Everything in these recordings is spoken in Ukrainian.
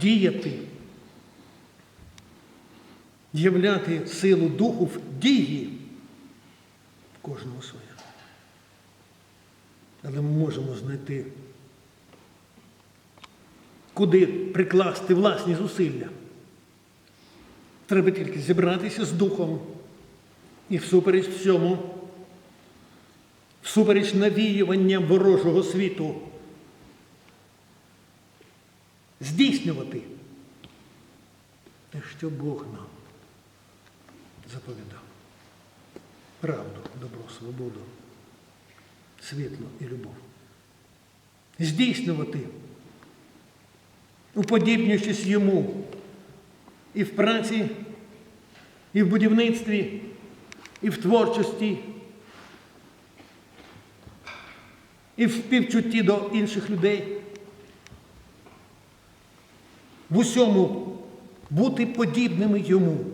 діяти, являти силу духу в дії кожного своя. Але ми можемо знайти, куди прикласти власні зусилля. Треба тільки зібратися з духом і всупереч всьому, всупереч навіюванням ворожого світу, здійснювати те, що Бог нам заповідав. Правду, добро, свободу, світло і любов. Здійснювати, уподібнюючись йому і в праці, і в будівництві, і в творчості, і в співчутті до інших людей. В усьому бути подібними йому.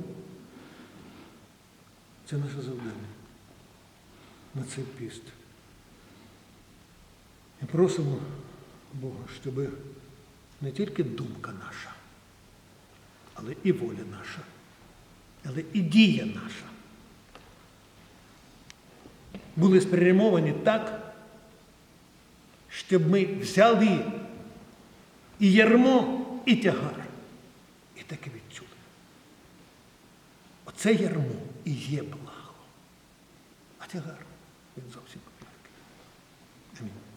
Це наше завдання на цей піст. І просимо Бога, щоб не тільки думка наша, але і воля наша, але і дія наша були спрямовані так, щоб ми взяли і ярмо, і тягар, і таке відчули. Оце ярмо і є благо, а тягар він зовсім. Амінь.